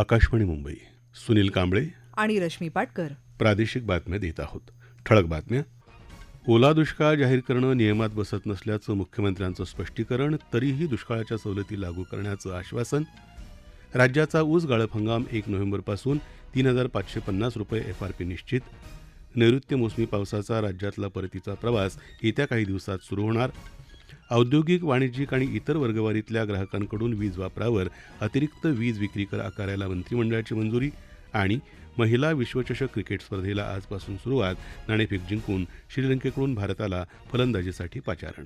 आकाशवाणी मुंबई. सुनील कांबळे. आणि रश्मी पाटकर. प्रादेशिक बातम्या देत आहोत. ठळक बातम्या. ओला दुष्काळ जाहीर करणं नियमात बसत नसल्याचं मुख्यमंत्र्यांचं स्पष्टीकरण तरीही दुष्काळाच्या सवलती लागू करण्याचं आश्वासन. राज्याचा ऊस गाळप हंगाम एक नोव्हेंबरपासून तीन हजार पाचशे पन्नास रुपये एफ आर पी निश्चित. नैऋत्य मोसमी पावसाचा राज्यातला परतीचा प्रवास येत्या काही दिवसात सुरू होणार. औद्योगिक वाणिज्यिक आणि इतर वर्गवारीतल्या ग्राहकांकडून वीज वापरावर अतिरिक्त वीज विक्री कर आकारायला मंत्रिमंडळाची मंजुरी आणि महिला विश्वचषक क्रिकेट स्पर्धेला आजपासून सुरुवात नाणेफेक जिंकून श्रीलंकेकडून भारताला फलंदाजीसाठी पाचारण.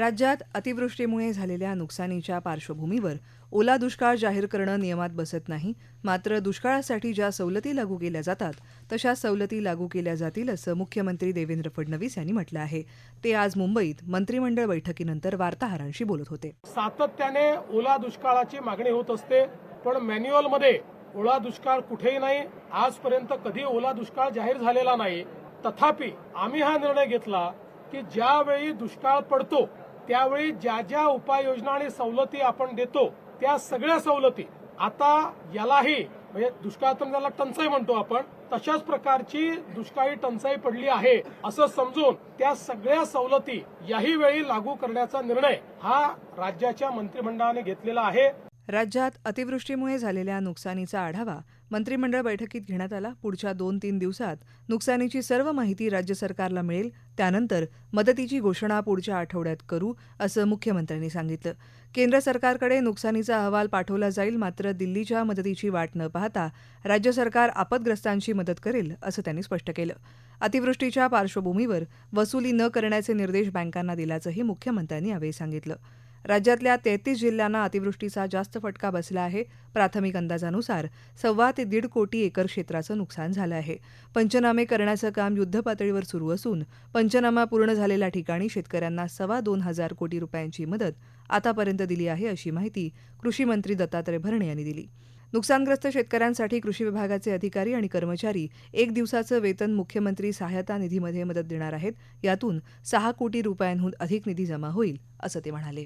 राज्यात अतिवृष्टीमुळे झालेल्या नुकसानीच्या पार्श्वभूमीवर ओला दुष्काळ जाहीर करणं नियमात बसत नाही मात्र दुष्काळासाठी ज्या सवलती लागू केल्या जातात तशा सवलती लागू केल्या जातील असं मुख्यमंत्री देवेंद्र फडणवीस यांनी म्हटलं आहे. ते आज मुंबईत मंत्रिमंडळ बैठकीनंतर वार्ताहरांशी बोलत होते. सातत्याने ओला दुष्काळाची मागणी होत असते पण मॅन्युअलमध्ये ओला दुष्काळ कुठेही नाही आजपर्यंत कधी ओला दुष्काळ जाहीर झालेला नाही. तथापि आम्ही हा निर्णय घेतला की ज्यावेळी दुष्काळ पडतो त्यावेळी ज्या ज्या उपाययोजना आणि सवलती आपण देतो त्या सगळ्या सवलती आता यालाही म्हणजे दुष्काळातून ज्याला त्याला टंचाई म्हणतो आपण तशाच प्रकारची दुष्काळी टंचाई पडली आहे असं समजून त्या सगळ्या सवलती याही वेळी लागू करण्याचा निर्णय हा राज्याच्या मंत्रिमंडळाने घेतलेला आहे. राज्यात अतिवृष्टीमुळे झालेल्या नुकसानीचा आढावा मंत्रिमंडळ बैठकीत घेण्यात आला. पुढच्या दोन तीन दिवसात नुकसानीची सर्व माहिती राज्य सरकारला मिळेल. त्यानंतर मदतीची घोषणा पुढच्या आठवड्यात करू असं मुख्यमंत्र्यांनी सांगितलं. केंद्र सरकारकडे नुकसानीचा अहवाल पाठवला जाईल मात्र दिल्लीच्या मदतीची वाट न पाहता राज्य सरकार आपदग्रस्तांची मदत करेल असं त्यांनी स्पष्ट केलं. अतिवृष्टीच्या पार्श्वभूमीवर वसुली न करण्याचे निर्देश बँकांना दिल्याचंही मुख्यमंत्र्यांनी यावेळी सांगितलं. राज्यातल्या तेहतीस जिल्ह्यांना अतिवृष्टीचा जास्त फटका बसला आहे. प्राथमिक अंदाजानुसार सव्वा ते दीड कोटी एकर क्षेत्राचं नुकसान झालं आहे. पंचनामे करण्याचं काम युद्धपातळीवर सुरू असून पंचनामा पूर्ण झालेल्या ठिकाणी शेतकऱ्यांना सव्वा दोन हजार कोटी रुपयांची मदत आतापर्यंत दिली आहे अशी माहिती कृषी मंत्री दत्तात्रय भरणे यांनी दिली. नुकसानग्रस्त शेतकऱ्यांसाठी कृषी विभागाचे अधिकारी आणि कर्मचारी एक दिवसाचं वेतन मुख्यमंत्री सहायता निधीमध्ये मदत देणार आहेत. यातून सहा कोटी रुपयांहून अधिक निधी जमा होईल असं ते म्हणाले.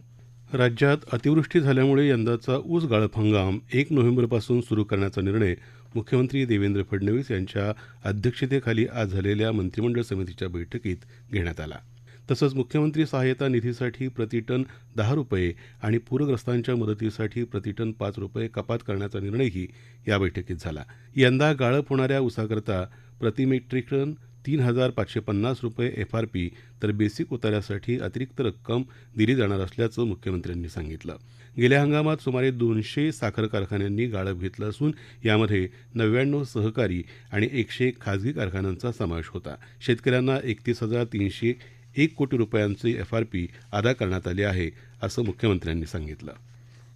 राज्यात अतिवृष्टी झाल्यामुळे यंदाचा ऊस गाळप हंगाम एक नोव्हेंबरपासून सुरू करण्याचा निर्णय मुख्यमंत्री देवेंद्र फडणवीस यांच्या अध्यक्षतेखाली आज झालेल्या मंत्रिमंडळ समितीच्या बैठकीत घेण्यात आला. तसंच मुख्यमंत्री सहाय्यता निधीसाठी प्रतिटन दहा रुपये आणि पूरग्रस्तांच्या मदतीसाठी प्रतिटन पाच रुपये कपात करण्याचा निर्णयही या बैठकीत झाला. यंदा गाळप होणाऱ्या ऊसाकरता प्रति मेट्रिक टन तीन हजार पाचशे पन्नास रुपये एफ आर पी तर बेसिक उतार्यासाठी अतिरिक्त रक्कम दिली जाणार असल्याचं मुख्यमंत्र्यांनी सांगितलं. गेल्या हंगामात सुमारे दोनशे साखर कारखान्यांनी गाळप घेतलं असून यामध्ये नव्याण्णव सहकारी आणि एकशे खाजगी कारखान्यांचा समावेश होता. शेतकऱ्यांना एकतीस हजार तीनशे एक कोटी रुपयांचे एफ आर पी अदा करण्यात आले आहे असं मुख्यमंत्र्यांनी सांगितलं.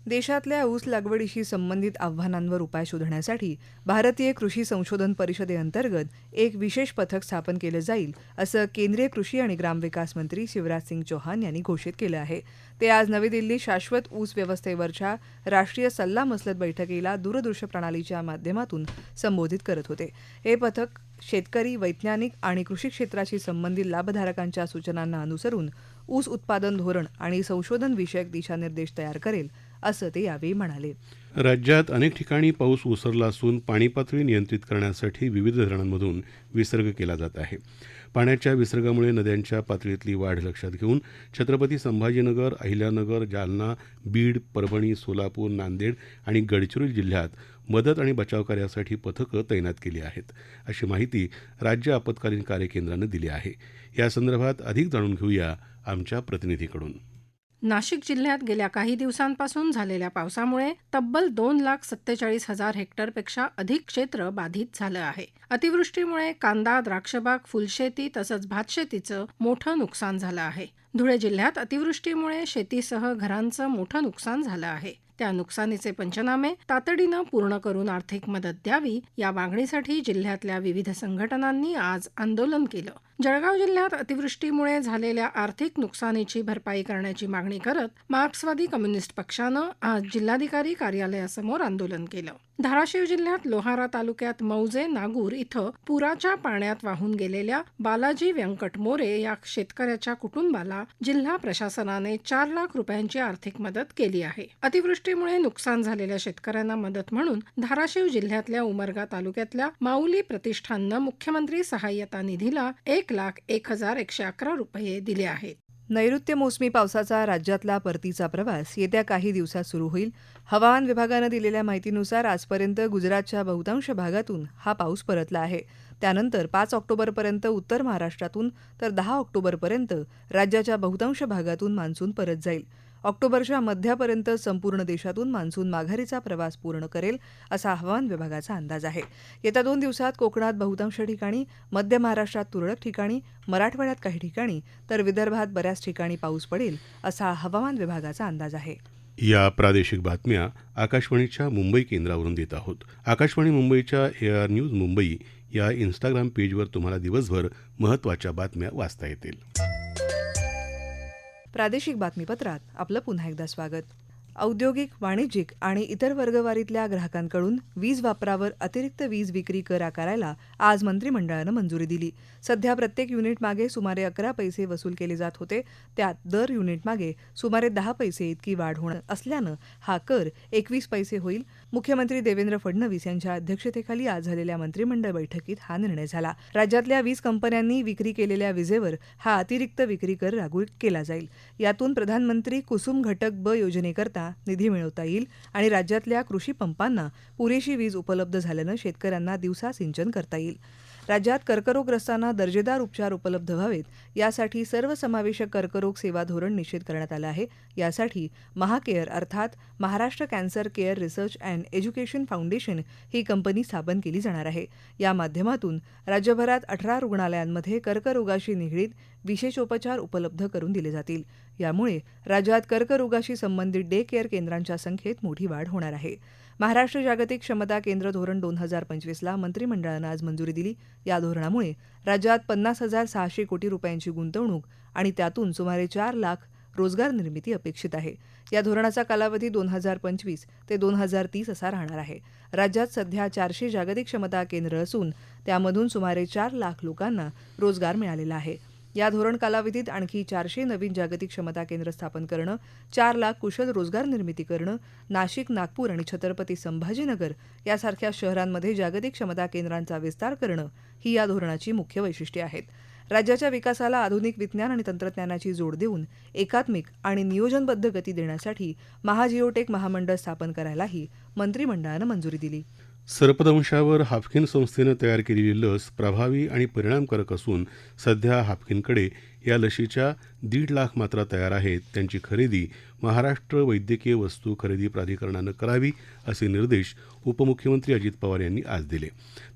देशातल्या ऊस लागवडीशी संबंधित आव्हानांवर उपाय शोधण्यासाठी भारतीय कृषी संशोधन परिषदेअंतर्गत एक विशेष पथक स्थापन केलं जाईल असं केंद्रीय कृषी आणि ग्रामविकास मंत्री शिवराज सिंग चौहान यांनी घोषित केलं आहे. ते आज नवी दिल्ली शाश्वत ऊस व्यवस्थेवरच्या राष्ट्रीय सल्लामसलत बैठकीला दूरदृश्य प्रणालीच्या माध्यमातून संबोधित करत होते. हे पथक शेतकरी वैज्ञानिक आणि कृषी क्षेत्राशी संबंधित लाभधारकांच्या सूचनांना अनुसरून ऊस उत्पादन धोरण आणि संशोधन विषयक दिशानिर्देश तयार करेल असं ते यावेळी म्हणाले. राज्यात अनेक ठिकाणी पाऊस ओसरला असून पाणी पातळी नियंत्रित करण्यासाठी विविध धरणांमधून विसर्ग केला जात आहे. पाण्याच्या विसर्गामुळे नद्यांच्या पातळीतली वाढ लक्षात घेऊन छत्रपती संभाजीनगर अहिल्यानगर जालना बीड परभणी सोलापूर नांदेड आणि गडचिरोली जिल्ह्यात मदत आणि बचाव कार्यासाठी पथकं तैनात केली आहेत. अशी माहिती राज्य आपत्कालीन कार्य केंद्रानं दिली आहे. यासंदर्भात अधिक जाणून घेऊया आमच्या प्रतिनिधीकडून. नाशिक जिल्ह्यात गेल्या काही दिवसांपासून झालेल्या पावसामुळे तब्बल दोन लाख सत्तेचाळीस हजार हेक्टरपेक्षा अधिक क्षेत्र बाधित झालं आहे. अतिवृष्टीमुळे कांदा द्राक्षबाग फुलशेती तसंच भातशेतीचं मोठं नुकसान झालं आहे. धुळे जिल्ह्यात अतिवृष्टीमुळे शेतीसह घरांचं मोठं नुकसान झालं आहे. त्या नुकसानीचे पंचनामे तातडीनं पूर्ण करून आर्थिक मदत द्यावी या मागणीसाठी जिल्ह्यातल्या विविध संघटनांनी आज आंदोलन केलं. जळगाव जिल्ह्यात अतिवृष्टीमुळे झालेल्या आर्थिक नुकसानीची भरपाई करण्याची मागणी करत मार्क्सवादी कम्युनिस्ट पक्षानं आज जिल्हाधिकारी कार्यालयासमोर आंदोलन केलं. धाराशिव जिल्ह्यात लोहारा तालुक्यात मौजे नागूर इथं पुराच्या पाण्यात वाहून गेलेल्या बालाजी व्यंकट मोरे या शेतकऱ्याच्या कुटुंबाला जिल्हा प्रशासनाने चार लाख रुपयांची आर्थिक मदत केली आहे. अतिवृष्टीमुळे नुकसान झालेल्या शेतकऱ्यांना मदत म्हणून धाराशिव जिल्ह्यातल्या उमरगा तालुक्यातल्या माऊली प्रतिष्ठाननं मुख्यमंत्री सहाय्यता निधीला एक एक लाख एक हजार एकशे अकरा रुपये दिले आहेत. नैऋत्य मोसमी पावसाचा राज्यातला परतीचा प्रवास येत्या काही दिवसात सुरू होईल. हवामान विभागानं दिलेल्या माहितीनुसार आजपर्यंत गुजरातच्या बहुतांश भागातून हा पाऊस परतला आहे. त्यानंतर पाच ऑक्टोबरपर्यंत उत्तर महाराष्ट्रातून तर दहा ऑक्टोबरपर्यंत राज्याच्या बहुतांश भागातून मान्सून परत जाईल. ऑक्टोबरच्या मध्यापर्यंत संपूर्ण देशातून मान्सून माघारीचा प्रवास पूर्ण करेल असा हवामान विभागाचा अंदाज आहे. येत्या दोन दिवसात कोकणात बहुतांश ठिकाणी मध्य महाराष्ट्रात तुरळक ठिकाणी मराठवाड्यात काही ठिकाणी तर विदर्भात बऱ्याच ठिकाणी पाऊस पडेल असा हवामान विभागाचा अंदाज आहे. या प्रादेशिक बातम्या आकाशवाणीच्या मुंबई केंद्रावरून देत आहोत. आकाशवाणी मुंबईच्या ए आर न्यूज मुंबई या इन्स्टाग्राम पेजवर तुम्हाला दिवसभर महत्त्वाच्या बातम्या वाचता येतील. प्रादेशिक बातमीपत्रात आपलं पुन्हा एकदा स्वागत. औद्योगिक वाणिज्यिक आणि इतर वर्गवारीतल्या ग्राहकांकडून वीज वापरावर अतिरिक्त वीज विक्री कर आकारायला आज मंत्रिमंडळानं मंजुरी दिली. सध्या प्रत्येक युनिट मागे सुमारे अकरा पैसे वसूल केले जात होते. त्यात दर युनिट मागे सुमारे दहा पैसे इतकी वाढ होणार असल्यानं हा कर एकवीस पैसे होईल. मुख्यमंत्री देवेंद्र फडणवीस यांच्या अध्यक्षतेखाली आज झालेल्या मंत्रिमंडळ बैठकीत हा निर्णय झाला. राज्यातल्या वीज कंपन्यांनी विक्री केलेल्या विजेवर हा अतिरिक्त विक्री कर लागू केला जाईल. यातून प्रधानमंत्री कुसुम घटक ब योजनेकरता निधी मिळवता येईल आणि राज्यातल्या कृषी पंपांना पुरेशी वीज उपलब्ध झाल्यानं शेतकऱ्यांना दिवसा सिंचन करता येईल. राज्यात कर्करोगग्रस्तांना दर्जेदार उपचार उपलब्ध व्हावेत. यासाठी सर्वसमावेशक कर्करोग सेवा धोरण निश्चित करण्यात आलं आहे. यासाठी महाकेअर अर्थात Maharashtra cancer care research and education foundation he company स्थापन केली जाणार आहे. या माध्यमातून राज्यभरात अठरा रुग्णालयांमध्ये कर्करोगाशी निगडीत विशेषोपचार उपलब्ध करून दिले जातील. यामुळे राज्यात कर्करोगाशी संबंधित डे केअर केंद्रांच्या संख्येत मोठी वाढ होणार आहे. महाराष्ट्र जागतिक क्षमता केंद्र धोरण दोन हजार पंचवीसला मंत्रिमंडळानं आज मंजुरी दिली. या धोरणामुळे राज्यात पन्नास हजार सहाशे कोटी रुपयांची गुंतवणूक आणि त्यातून सुमारे चार लाख रोजगार निर्मिती अपेक्षित आहे. या धोरणाचा कालावधी दोन हजार पंचवीस ते दोन हजार तीस असा राहणार आहे. राज्यात सध्या चारशे जागतिक क्षमता केंद्र असून त्यामधून सुमारे चार लाख लोकांना रोजगार मिळालेला आहे. या धोरण कालावधीत आणखी चारशे नवीन जागतिक क्षमता केंद्र स्थापन करणं चार लाख कुशल रोजगार निर्मिती करणं नाशिक नागपूर आणि छत्रपती संभाजीनगर यासारख्या शहरांमध्ये जागतिक क्षमता केंद्रांचा विस्तार करणं ही या धोरणाची मुख्य वैशिष्ट्ये आहेत. राज्याच्या विकासाला आधुनिक विज्ञान आणि तंत्रज्ञानाची जोड देऊन एकात्मिक आणि नियोजनबद्ध गती देण्यासाठी महाजिओटेक महामंडळ स्थापन करायलाही मंत्रिमंडळानं मंजुरी दिली. सर्पदंशावर हाफकिन संस्थेनं तयार केलेली लस प्रभावी आणि परिणामकारक असून सध्या हाफकिनकडे या लशीच्या दीड लाख मात्रा तयार आहेत. त्यांची खरेदी महाराष्ट्र वैद्यकीय वस्तू खरेदी प्राधिकरणानं करावी असे निर्देश उपमुख्यमंत्री अजित पवार यांनी आज दिले.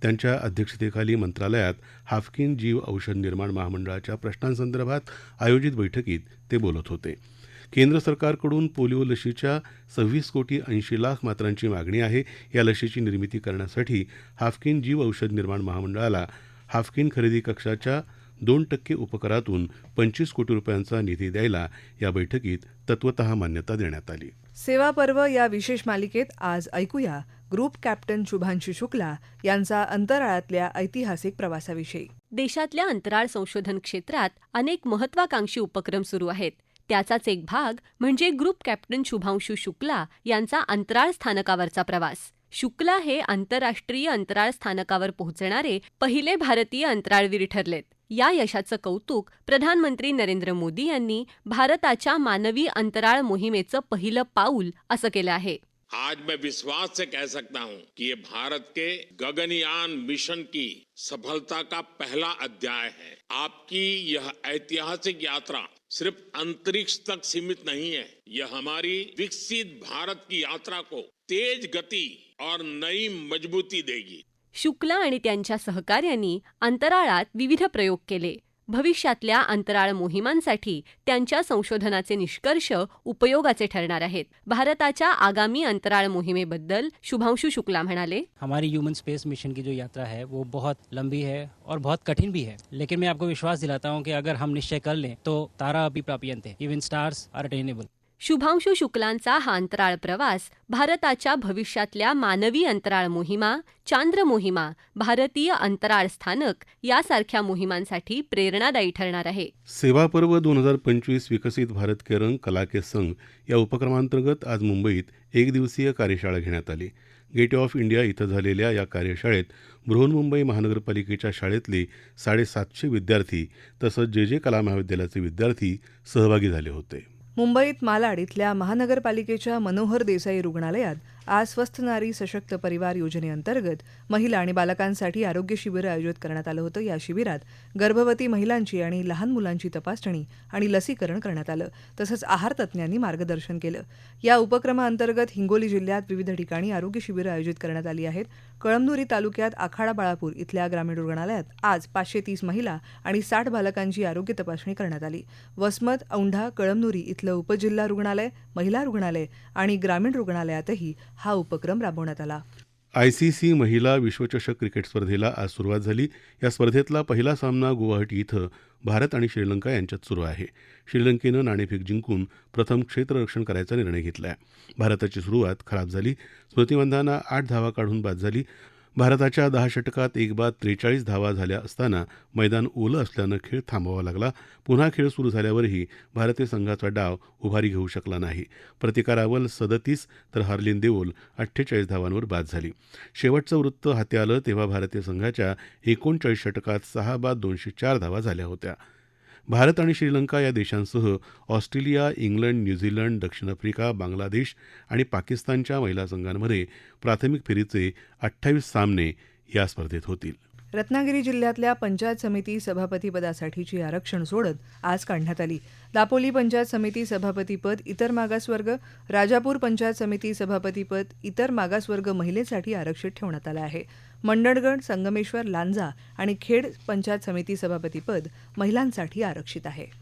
त्यांच्या अध्यक्षतेखाली मंत्रालयात हाफकिन जीव औषध निर्माण महामंडळाच्या प्रश्नांसंदर्भात आयोजित बैठकीत ते बोलत होते. केंद्र सरकारकडून पोलिओ लशीच्या सव्वीस कोटी ऐंशी लाख मात्रांची मागणी आहे. या लशीची निर्मिती करण्यासाठी हाफकिन जीव औषध निर्माण महामंडळाला हाफकिन खरेदी कक्षाच्या दोन टक्के उपकरातून पंचवीस कोटी रुपयांचा निधी द्यायला या बैठकीत तत्वतः मान्यता देण्यात आली. सेवा पर्व या विशेष मालिकेत आज ऐकूया ग्रुप कॅप्टन शुभांशु शुक्ला यांचा अंतराळातल्या ऐतिहासिक प्रवासाविषयी. देशातल्या अंतराळ संशोधन क्षेत्रात अनेक महत्वाकांक्षी उपक्रम सुरू आहेत. त्याचाच एक भाग म्हणजे ग्रुप कॅप्टन शुभांशु शुक्ला यांचा अंतराळ स्थानकावरचा प्रवास. शुक्ला हे आंतरराष्ट्रीय अंतराळ स्थानकावर पोहोचणारे पहिले भारतीय अंतराळवीर ठरलेत. या यशाचं कौतुक प्रधानमंत्री नरेंद्र मोदी यांनी भारताच्या मानवी अंतराळ मोहिमेचं पहिलं पाऊल असं केलं आहे. आज मैं विश्वास से कह सकता हूं कि ये भारत के गगनयान मिशन की सफलता का पहला अध्याय है। आपकी यह ऐतिहासिक यात्रा सिर्फ अंतरिक्ष तक सीमित नहीं है। यह हमारी विकसित भारत की यात्रा को तेज गति और नई मजबूती देगी। शुक्ला आणि त्यांच्या सहकार्यांनी अंतराळात विविध प्रयोग केले. भविष्यातल्या अंतराळ मोहिमांसाठी त्यांच्या संशोधनाचे निष्कर्ष उपयोगाचे ठरणार आहेत. भारताच्या आगामी अंतराळ मोहिमेबद्दल शुभांशु शुक्ला म्हणाले. हमारी ह्यूमन स्पेस मिशन की जो यात्रा है वो बहुत लंबी है और बहुत कठिन भी है. लेकिन मैं आपको विश्वास दिलाता हूँ कि अगर हम निश्चय कर लें तो तारा अभी प्राप्यंते even stars are attainable Shubhanshu शुक्लांचा हा अंतराळ प्रवास भारताच्या भविष्यातल्या मानवी अंतराळ मोहिमा चांद्र मोहिमा भारतीय अंतराळ स्थानक यासारख्या मोहिमांसाठी प्रेरणादायी ठरणार आहे. सेवा पर्व दोन हजार पंचवीस विकसित भारत के रंग कला के संग या उपक्रमांतर्गत आज मुंबईत एक दिवसीय कार्यशाळा घेण्यात आली. गेट ऑफ इंडिया इथं झालेल्या या कार्यशाळेत बृहन्मुंबई महानगरपालिकेच्या शाळेतले साडेसातशे विद्यार्थी तसंच जे जे कला महाविद्यालयाचे विद्यार्थी सहभागी झाले होते. मुंबईत मालाड इथल्या महानगरपालिकेच्या मनोहर देसाई रुग्णालयात आज स्वस्थ नारी सशक्त परिवार योजनेअंतर्गत महिला आणि बालकांसाठी आरोग्य शिबिर आयोजित करण्यात आलं होतं. या शिबिरात गर्भवती महिलांची आणि लहान मुलांची तपासणी आणि लसीकरण करण्यात आलं. तसंच आहार तज्ज्ञांनी मार्गदर्शन केलं. या उपक्रमाअंतर्गत हिंगोली जिल्ह्यात विविध ठिकाणी आरोग्य शिबिरं आयोजित करण्यात आली आहेत. कळमनुरी तालुक्यात आखाडा बाळापूर इथल्या ग्रामीण रुग्णालयात आज पाचशे तीस महिला आणि साठ बालकांची आरोग्य तपासणी करण्यात आली. वसमत औंढा कळमनुरी इथलं उपजिल्हा रुग्णालय महिला रुग्णालय आणि ग्रामीण रुग्णालयातही हा उपक्रम राबवण्यात आला. आयसीसी महिला विश्वचषक क्रिकेट स्पर्धेला आज सुरुवात झाली. या स्पर्धेतला पहिला सामना गुवाहाटी इथं भारत आणि श्रीलंका यांच्यात सुरू आहे. श्रीलंकेनं नाणेफेक जिंकून प्रथम क्षेत्ररक्षण करायचा निर्णय घेतला आहे भारताची सुरुवात खराब झाली. स्मृती मंधाना आठ धावा काढून बाद झाली. भारताच्या दहा षटकात एक बाद त्रेचाळीस धावा झाल्या असताना मैदान ओलं असल्यानं खेळ थांबवावा लागला. पुन्हा खेळ सुरू झाल्यावरही भारतीय संघाचा डाव उभारी घेऊ शकला नाही. प्रतिकारावल सदतीस तर हार्लिन देओल अठ्ठेचाळीस धावांवर बाद झाली. शेवटचं वृत्त हाती आलं तेव्हा भारतीय संघाच्या एकोणचाळीस षटकात सहा बाद दोनशे चार धावा झाल्या होत्या. भारत आणि श्रीलंका या देशांसह ऑस्ट्रेलिया इंग्लंड न्यूझीलंड दक्षिण आफ्रिका बांगलादेश आणि पाकिस्तानच्या महिला संघांमध्ये प्राथमिक फेरीचे अठ्ठावीस सामने या स्पर्धेत होतील. रत्नागिरी जिल्ह्यातल्या पंचायत समिती सभापतीपदासाठीची आरक्षण सोडत आज काढण्यात आली. दापोली पंचायत समिती सभापतीपद इतर मागासवर्ग राजापूर पंचायत समिती सभापतीपद इतर मागासवर्ग महिलेसाठी आरक्षित ठेवण्यात आलं आहे. मंडणगड संगमेश्वर लांजा आणि खेड पंचायत समिती सभापतीपद महिलांसाठी आरक्षित आहे.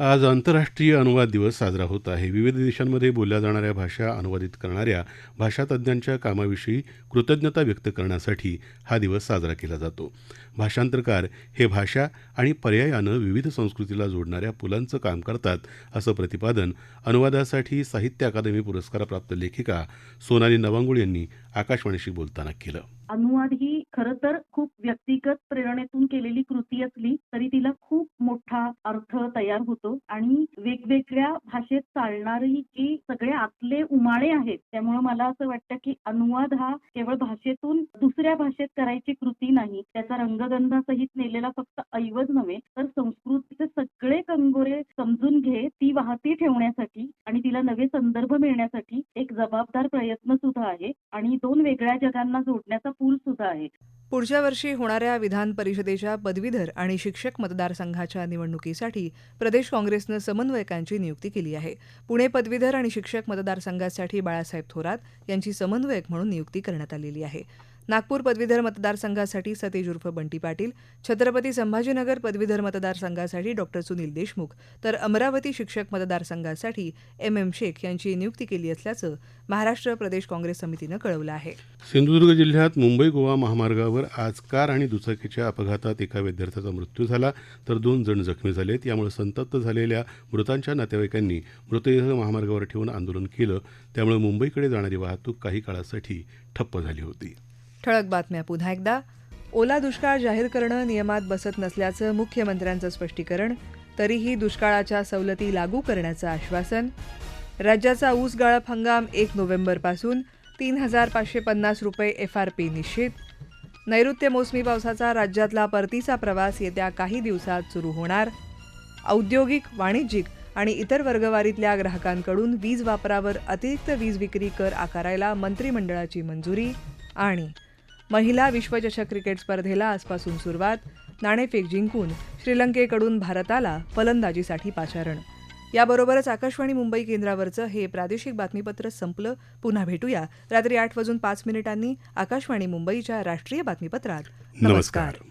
आज आंतरराष्ट्रीय अनुवाद दिवस साजरा होत आहे. विविध देशांमध्ये बोलल्या जाणाऱ्या भाषा अनुवादित करणाऱ्या भाषातज्ञांच्या कामाविषयी कृतज्ञता व्यक्त करण्यासाठी हा दिवस साजरा केला जातो. भाषांतरकार हे भाषा आणि पर्यायानं विविध संस्कृतीला जोडणाऱ्या पुलांचं काम करतात असं प्रतिपादन अनुवादासाठी साहित्य अकादमी पुरस्कारप्राप्त लेखिका सोनाली नवांगुळ यांनी आकाशवाणीशी बोलताना केलं. अनुवाद ही खरं तर खूप व्यक्तिगत प्रेरणेतून केलेली कृती असली तरी तिला खूप मोठा अर्थ तयार होतो. आणि वेगवेगळ्या भाषेत चालणारी जी सगळे आतले उमाळे आहेत त्यामुळे मला असं वाटतं की अनुवाद हा केवळ भाषेतून दुसऱ्या भाषेत करायची कृती नाही त्याचा रंगगंधासहित नेलेला फक्त ऐवज नव्हे तर संस्कृतीचे सगळे कंगोरे समजून घे ती वाहती ठेवण्यासाठी आणि तिला नवे संदर्भ मिळण्यासाठी एक जबाबदार प्रयत्न सुद्धा आहे. आणि दोन वेगळ्या जगांना जोडण्याचा पूल सुद्धा आहे. पुढच्या वर्षी होणाऱ्या विधान परिषदेच्या पदवीधर आणि शिक्षक मतदारसंघाच्या निवडणुकीसाठी प्रदेश काँग्रेसनं समन्वयकांची नियुक्ती केली आहे. पुणे पदवीधर आणि शिक्षक मतदारसंघासाठी बाळासाहेब थोरात यांची समन्वयक म्हणून नियुक्ती करण्यात आलेली आहे. नागपूर पदवीधर मतदारसंघासाठी सतेज उर्फ बंटी पाटील छत्रपती संभाजीनगर पदवीधर मतदारसंघासाठी डॉक्टर सुनील देशमुख तर अमरावती शिक्षक मतदारसंघासाठी एम एम शेख यांची नियुक्ती केली असल्याचं महाराष्ट्र प्रदेश काँग्रेस समितीनं कळवलं आहे. सिंधुदुर्ग जिल्ह्यात मुंबई गोवा महामार्गावर आज कार आणि दुचाकीच्या अपघातात एका विद्यार्थ्याचा मृत्यू झाला तर दोन जण जखमी झालेत. यामुळे संतप्त झालेल्या मृतांच्या नातेवाईकांनी मृतदेह महामार्गावर ठेवून आंदोलन केलं. त्यामुळे मुंबईकडे जाणारी वाहतूक काही काळासाठी ठप्प झाली होती. ठळक बातम्या पुन्हा एकदा. ओला दुष्काळ जाहीर करणं नियमात बसत नसल्याचं मुख्यमंत्र्यांचं स्पष्टीकरण तरीही दुष्काळाच्या सवलती लागू करण्याचं आश्वासन. राज्याचा ऊस गाळप हंगाम एक नोव्हेंबरपासून तीन हजार पाचशे पन्नास रुपये एफ आर पी निश्चित. नैऋत्य मोसमी पावसाचा राज्यातला परतीचा प्रवास येत्या काही दिवसात सुरू होणार. औद्योगिक वाणिज्यिक आणि इतर वर्गवारीतल्या ग्राहकांकडून वीज वापरावर अतिरिक्त वीज विक्री कर आकारायला मंत्रिमंडळाची मंजुरी आणि महिला विश्वचषक क्रिकेट स्पर्धेला आजपासून सुरुवात. नाणेफेक जिंकून श्रीलंकेकडून भारताला फलंदाजीसाठी पाचारण. याबरोबरच आकाशवाणी मुंबई केंद्रावरचं हे प्रादेशिक बातमीपत्र संपलं. पुन्हा भेटूया. रात्री आठ वाजून पाच मिनिटांनी आकाशवाणी मुंबईच्या राष्ट्रीय बातमीपत्रात. नमस्कार.